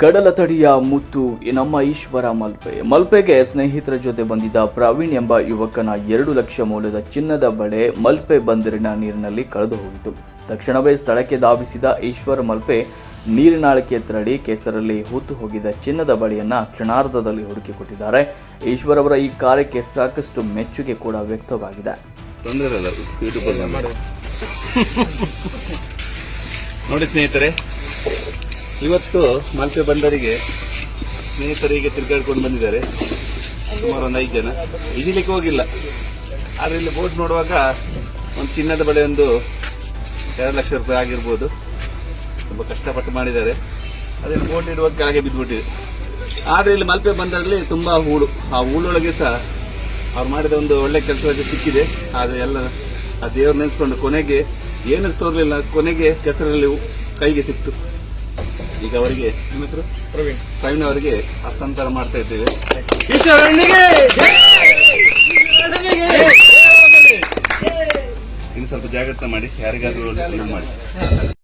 ಕಡಲ ತಡಿಯ ಮುತ್ತು ನಮ್ಮ ಈಶ್ವರ ಮಲ್ಪೆ. ಮಲ್ಪೆಗೆ ಸ್ನೇಹಿತರ ಜೊತೆ ಬಂದಿದ್ದ ಪ್ರವೀಣ್ ಎಂಬ ಯುವಕನ ಎರಡು ಲಕ್ಷ ಮೌಲ್ಯದ ಚಿನ್ನದ ಬಳೆ ಮಲ್ಪೆ ಬಂದರಿನ ನೀರಿನಲ್ಲಿ ಕಳೆದು ಹೋಗಿತು ತಕ್ಷಣವೇ ಸ್ಥಳಕ್ಕೆ ಧಾವಿಸಿದ ಈಶ್ವರ ಮಲ್ಪೆ ನೀರಿನಾಳಕ್ಕೆ ತೆರಳಿ ಕೆಸರಲ್ಲಿ ಹೂತು ಹೋಗಿದ್ದ ಚಿನ್ನದ ಬಳೆಯನ್ನ ಕ್ಷಣಾರ್ಧದಲ್ಲಿ ಹುಡುಕಿಕೊಟ್ಟಿದ್ದಾರೆ. ಈಶ್ವರ್ ಅವರ ಈ ಕಾರ್ಯಕ್ಕೆ ಸಾಕಷ್ಟು ಮೆಚ್ಚುಗೆ ಕೂಡ ವ್ಯಕ್ತವಾಗಿದೆ. ನೋಡಿ ಸ್ನೇಹಿತರೆ ಇವತ್ತು ಮಲ್ಪೆ ಬಂದರಿಗೆ ಸ್ನೇಹಿತರಿಗೆ ತಿರುಗಾಡ್ಕೊಂಡು ಬಂದಿದ್ದಾರೆ. ಸುಮಾರು ಒಂದು ಐದು ಜನ. ಈಜಲಿಕ್ಕೆ ಹೋಗಿಲ್ಲ. ಆದರೆ ಇಲ್ಲಿ ಬೋಟ್ ನೋಡುವಾಗ ಒಂದು ಚಿನ್ನದ ಬಳೆ ಒಂದು ಎರಡು ಲಕ್ಷ ರೂಪಾಯಿ ಆಗಿರ್ಬೋದು. ತುಂಬ ಕಷ್ಟಪಟ್ಟು ಮಾಡಿದ್ದಾರೆ. ಅದೇ ಬೋಟ್ ಇಡುವಾಗ ಕೆಳಗೆ ಬಿದ್ದುಬಿಟ್ಟಿದೆ. ಆದರೆ ಇಲ್ಲಿ ಮಲ್ಪೆ ಬಂದರಲ್ಲಿ ತುಂಬ ಹೂಳು. ಆ ಹೂಳೊಳಗೆ ಸಹ ಅವ್ರು ಮಾಡಿದ ಒಂದು ಒಳ್ಳೆ ಕೆಲಸವಾಗಿ ಸಿಕ್ಕಿದೆ. ಆದರೆ ಎಲ್ಲ ಆ ದೇವ್ರು ನೆನೆಸ್ಕೊಂಡು ಕೊನೆಗೆ ಏನಕ್ಕೆ ತೋರಲಿಲ್ಲ. ಕೊನೆಗೆ ಕೆಸರಲ್ಲಿ ಕೈಗೆ ಸಿಕ್ತು. ಈಗ ಅವರಿಗೆ ನಿಮ್ಮ ಹೆಸರು? ಪ್ರವೀಣ್. ಪ್ರವೀಣ್ ಅವರಿಗೆ ಹಸ್ತಾಂತರ ಮಾಡ್ತಾ ಇದ್ದೇವೆ. ಇನ್ನು ಸ್ವಲ್ಪ ಜಾಗ್ರತೆ ಮಾಡಿ ಯಾರಿಗಾದ್ರೂ ಮಾಡಿ.